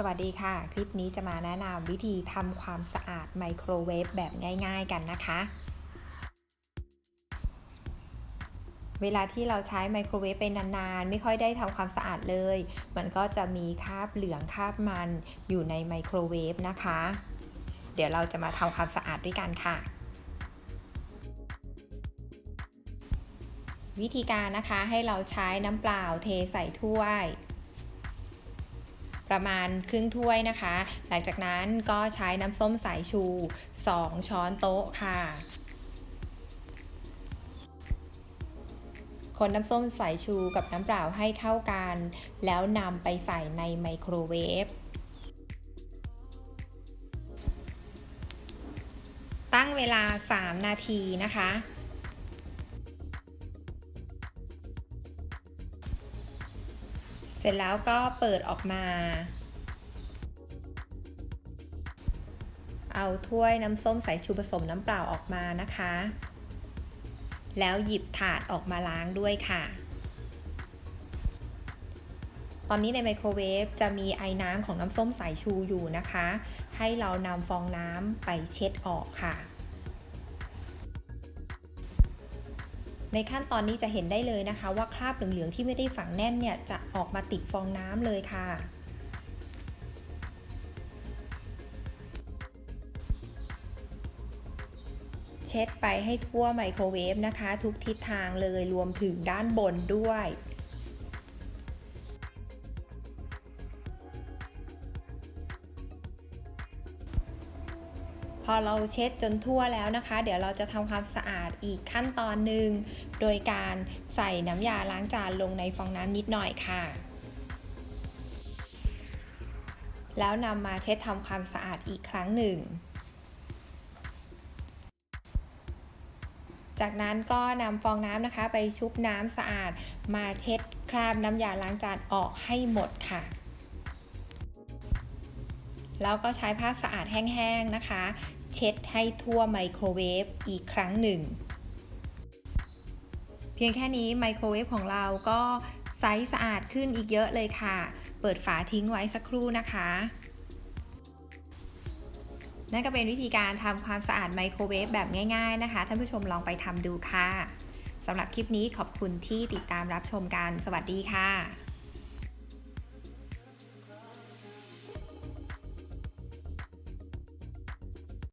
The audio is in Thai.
สวัสดีค่ะ คลิปนี้จะมาแนะนำวิธีทำความสะอาดไมโครเวฟแบบง่าย ๆกันนะคะ เวลาที่เราใช้ไมโครเวฟเป็นนานๆ ไม่ค่อยได้ทำความสะอาดเลย มันก็จะมีคราบเหลืองคราบมันอยู่ในไมโครเวฟนะคะ เดี๋ยวเราจะมาทำความสะอาดด้วยกันค่ะ วิธีการนะคะให้เราใช้น้ำเปล่าเทใส่ถ้วย ประมาณครึ่งถ้วยนะคะ หลังจากนั้นก็ใช้น้ำส้มสายชู 2 ช้อนโต๊ะค่ะคนน้ำส้มสายชูกับน้ำเปล่าให้เข้ากัน แล้วนำไปใส่ในไมโครเวฟ ตั้งเวลา 3 นาทีนะคะ ร็จแล้วก็เปิดออกมา เอาถ้วยน้ำส้มสายชูผสมน้ำเปล่าออกมานะคะ แล้วหยิบถาดออกมาล้างด้วยค่ะ ตอนนี้ในไมโครเวฟจะมีไอ้น้ำของน้ำส้มสายชูอยู่นะคะ ให้เรานำฟองน้ำไปเช็ดออกค่ะ ในขั้นตอนนี้จะเห็นได้เลยนะคะ ว่าคราบเหลืองๆที่ไม่ได้ฝังแน่นเนี่ยจะออกมาติดฟองน้ำเลยค่ะเช็ดไปให้ทั่วไมโครเวฟนะคะ ทุกทิศทางเลยรวมถึงด้านบนด้วย พอเราเช็ดจนทั่วแล้วนะคะ เดี๋ยวเราจะทำความสะอาดอีกขั้นตอนหนึ่งโดยการใส่น้ำยาล้างจานลงในฟองน้ำนิดหน่อยค่ะ แล้วนำมาเช็ดทำความสะอาดอีกครั้งหนึ่ง จากนั้นก็นำฟองน้ำนะคะ ไปชุบน้ำสะอาด มาเช็ดคราบน้ำยาล้างจานออกให้หมดค่ะ แล้วก็ใช้ผ้าสะอาดแห้งๆนะคะ เช็ดให้ทั่วไมโครเวฟอีกครั้งหนึ่ง เพียงแค่นี้ไมโครเวฟของเราก็ใสสะอาดขึ้นอีกเยอะเลยค่ะ เปิดฝาทิ้งไว้สักครู่นะคะ นั่นก็เป็นวิธีการทำความสะอาดไมโครเวฟแบบง่าย ๆนะคะ ท่านผู้ชมลองไปทำดูค่ะสำหรับคลิปนี้ขอบคุณที่ติดตามรับชมกัน สวัสดีค่ะ